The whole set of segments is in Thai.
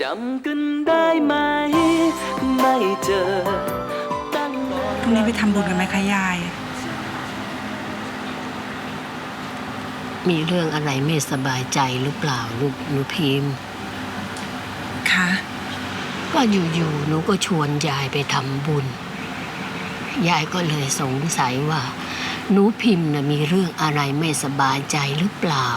จำกันได้ไหม ไม่เจอตั้งนานพรุ่งนี้ไปทำบุญกันไหมคะยาย มีเรื่องอะไรไม่สบายใจหรือเปล่าลูกหนูพิมพ์คะว่าอยู่ๆหนูก็ชวนยายไปทำบุญ ยายก็เลยสงสัยว่า หนูพิมพ์น่ะมีเรื่องอะไรไม่สบายใจหรือเปล่า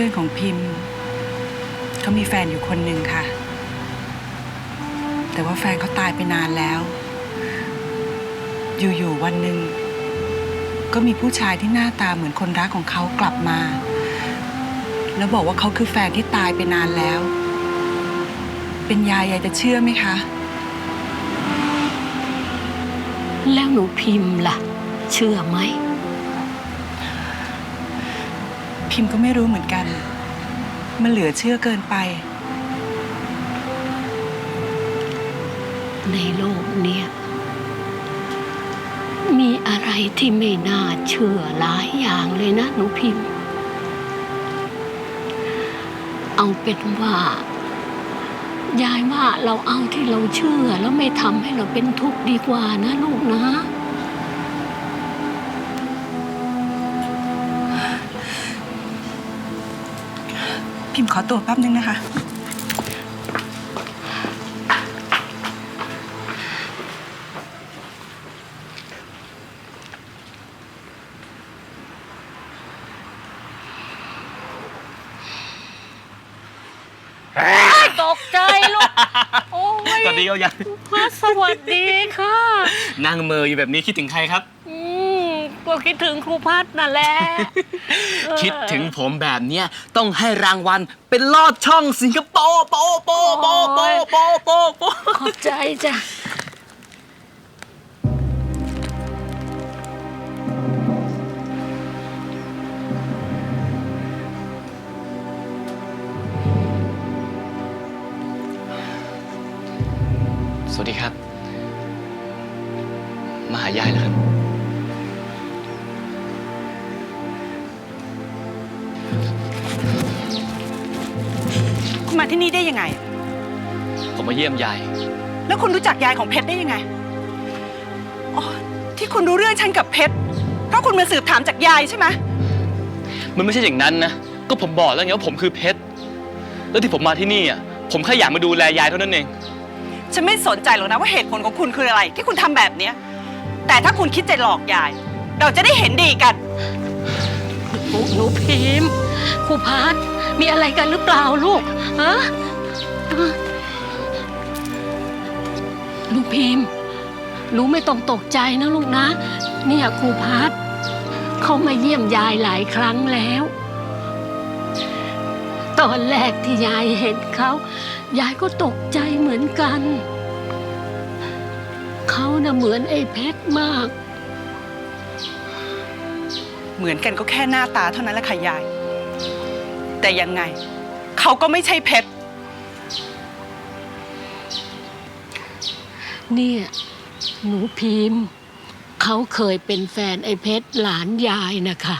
พื่อนของพิมพ์เขามีแฟนอยู่คนหนึ่งค่ะ แต่ว่าแฟนเขาตายไปนานแล้ว อยู่ๆวันหนึ่ง ก็มีผู้ชายที่หน้าตาเหมือนคนรักของเขากลับมา แล้วบอกว่าเขาคือแฟนที่ตายไปนานแล้ว เป็นยายยายจะเชื่อไหมคะ แล้วหนูพิมพ์ล่ะ เชื่อไหม พิมก็ไม่รู้เหมือนกัน มันเหลือเชื่อเกินไป ในโลกเนี้ยมีอะไรที่ไม่น่าเชื่อหลายอย่างเลยนะหนูพิมพ์ เอาเป็นว่ายายว่าเราเอาที่เราเชื่อแล้วไม่ทำให้เราเป็นทุกข์ดีกว่านะลูกนะ อตัวแป๊บนึงนะคะ ตกใจลูก โอ้ยสวัสดีเอายังมาสวัสดีค่ะ นั่งเมออยู่แบบนี้คิดถึงใครครับ อืม ก็คิดถึงครูพัฒน์นั่นแหละเออคิดถึงผมแบบเนี้ยต้องให้รางวัลเป็นลอดช่องสิงคโปร์โปโปโปโปโปโปโปขอบใจจ้ะ สวัสดีครับ มาหายายแล้วครับ ที่นี่ได้ยังไง ผมมาเยี่ยมยาย แล้วคุณรู้จักยายของเพชรได้ยังไงอ๋อที่คุณรู้เรื่องฉันกับเพชรเพราะคุณมาสืบถามจากยายใช่ไหมมันไม่ใช่อย่างนั้นนะ ก็ผมบอกแล้วไงว่าผมคือเพชร แล้วที่ผมมาที่นี่อะ ผมแค่อยากมาดูแลยายเท่านั้นเอง ฉันไม่สนใจหรอกนะว่าเหตุผลของคุณคืออะไร ที่คุณทำแบบเนี้ยแต่ถ้าคุณคิดจะหลอกยาย เราจะได้เห็นดีกัน หนูหนูพิมพ์ครูพัฒน์มีอะไรกันหรือเปล่าลูกฮะลูกพิมพ์หนูไม่ต้องตกใจนะลูกนะ เนี่ยครูพัฒน์เขามาเยี่ยมยายหลายครั้งแล้ว ตอนแรกที่ยายเห็นเขายายก็ตกใจเหมือนกัน เขาน่ะเหมือนไอ้เพชรมาก เหมือนกันก็แค่หน้าตาเท่านั้นแหละค่ะยาย แต่ยังไง เขาก็ไม่ใช่เพชร เนี่ยหนูพิมพ์ เขาเคยเป็นแฟนไอ้เพชรหลานยายนะคะ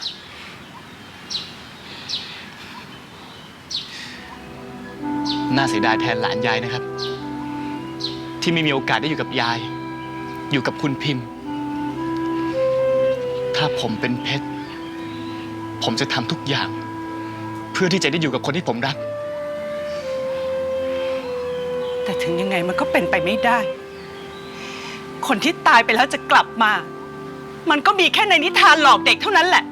น่าเสียดายแทนหลานยายนะครับ ที่ไม่มีโอกาสได้อยู่กับยาย อยู่กับคุณพิมพ์ ถ้าผมเป็นเพชร ผมจะทำทุกอย่าง เพื่อที่จะได้อยู่กับคนที่ผมรัก แต่ถึงยังไงมันก็เป็นไปไม่ได้ คนที่ตายไปแล้วจะกลับมา มันก็มีแค่ในนิทานหลอกเด็กเท่านั้นแหละ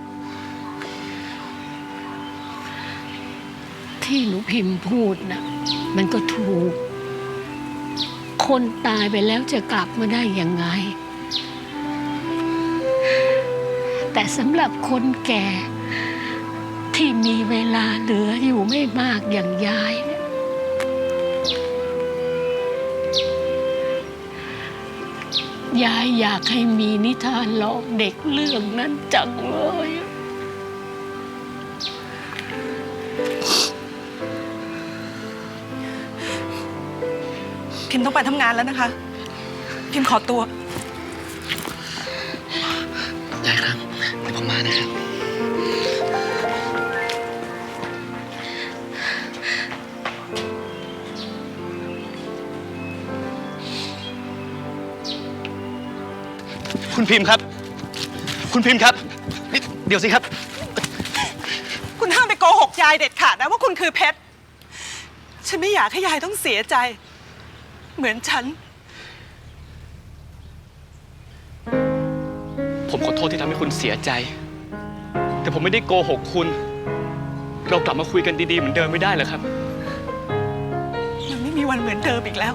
ที่หนูพิมพ์พูดนะมันก็ถูก คนตายไปแล้วจะกลับมาได้ยังไง แต่สำหรับคนแก่ ที่มีเวลาเหลืออยู่ไม่มากอย่างยายเนี่ยยายอยากให้มีนิทานหลอกเด็กเรื่องนั้นจังเลย พิมพ์ต้องไปทำงานแล้วนะคะ พิมพ์ขอตัวได้ครับเดี๋ยวผมมานะครับ คุณพิมพ์ครับ คุณพิมพ์ครับนี่เดี๋ยวสิครับ คุณห้ามไปโกหกยายเด็ดขาดนะว่าคุณคือเพชร ฉันไม่อยากให้ยายต้องเสียใจ เหมือนฉัน ผมขอโทษที่ทำให้คุณเสียใจ แต่ผมไม่ได้โกหกคุณ เรากลับมาคุยกันดีๆเหมือนเดิมไม่ได้เหรอครับ มันไม่มีวันเหมือนเดิมอีกแล้ว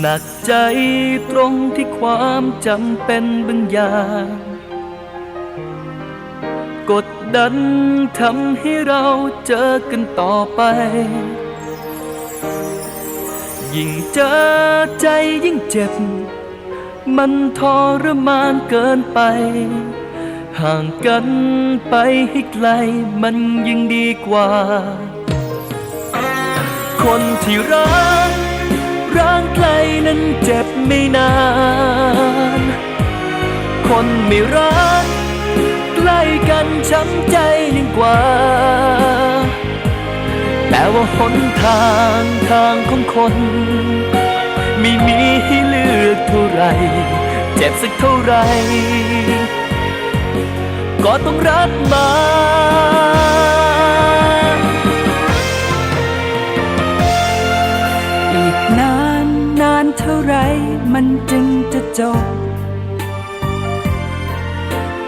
หนักใจตรงที่ความจำเป็นบางอย่าง กดดันทำให้เราเจอกันต่อไป ยิ่งเจอใจยิ่งเจ็บ มันทรมานเกินไป ห่างกันไปให้ไกลมันยิ่งดีกว่า คนที่รัก ร่างไกลนั้นเจ็บไม่นาน คนไม่รักใกล้กันช้ำใจยิ่งกว่า แต่ว่าหนทางทางของคน ไม่มีให้เลือกเท่าไรเจ็บสักเท่าไหรก็ต้องรับมา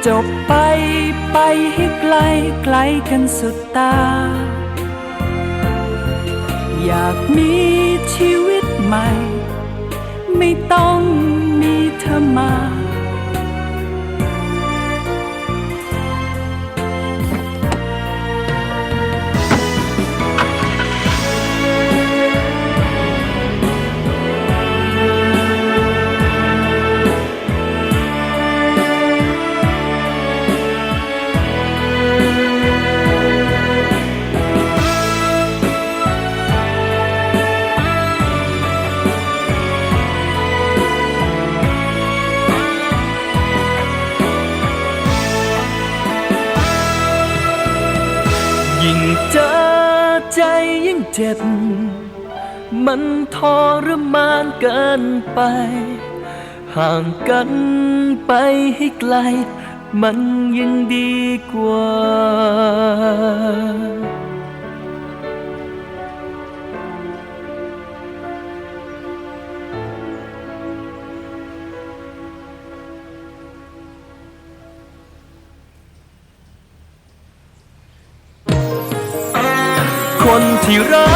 จบไปไปให้ไกลไกลกันสุดตา อยากมีชีวิตใหม่ ไม่ต้องมีเธอมา เจ็บ มันทรมานเกินไป ห่างกันไปให้ไกล มันยังดีกว่า คนที่รัก